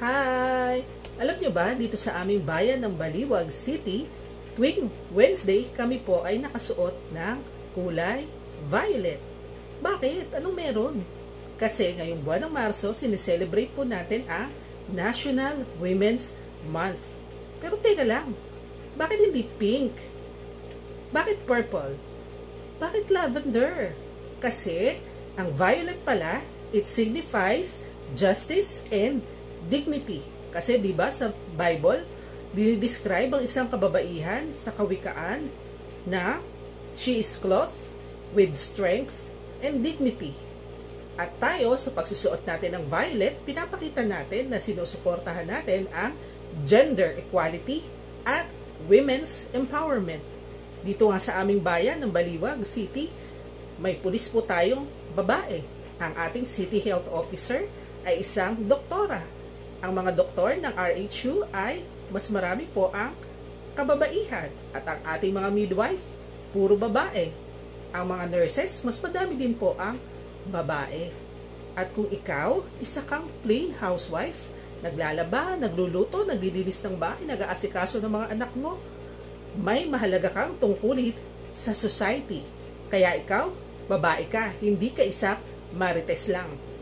Hi! Alam nyo ba, dito sa aming bayan ng Baliwag City, tuwing Wednesday, kami po ay nakasuot ng kulay violet. Bakit? Anong meron? Kasi ngayong buwan ng Marso, sineselebrate po natin ang National Women's Month. Pero teka lang, bakit hindi pink? Bakit purple? Bakit lavender? Kasi ang violet pala, it signifies justice and dignity. Kasi 'di ba sa Bible, dinidescribe ang isang kababaihan sa kawikaan na she is clothed with strength and dignity. At tayo sa pagsusuot natin ng violet, pinapakita natin na sinusuportahan natin ang gender equality at women's empowerment. Dito nga sa aming bayan ng Baliwag City, may pulis po tayong babae. Ang ating City Health Officer ay isang doktora. Ang mga doktor ng RHU ay mas marami po ang kababaihan at ang ating mga midwife, puro babae. Ang mga nurses, mas madami din po ang babae. At kung ikaw, isa kang plain housewife, naglalaba, nagluluto, naglilinis ng bahay, nag-aasikaso ng mga anak mo, may mahalaga kang tungkulin sa society. Kaya ikaw, babae ka, hindi ka isang marites lang.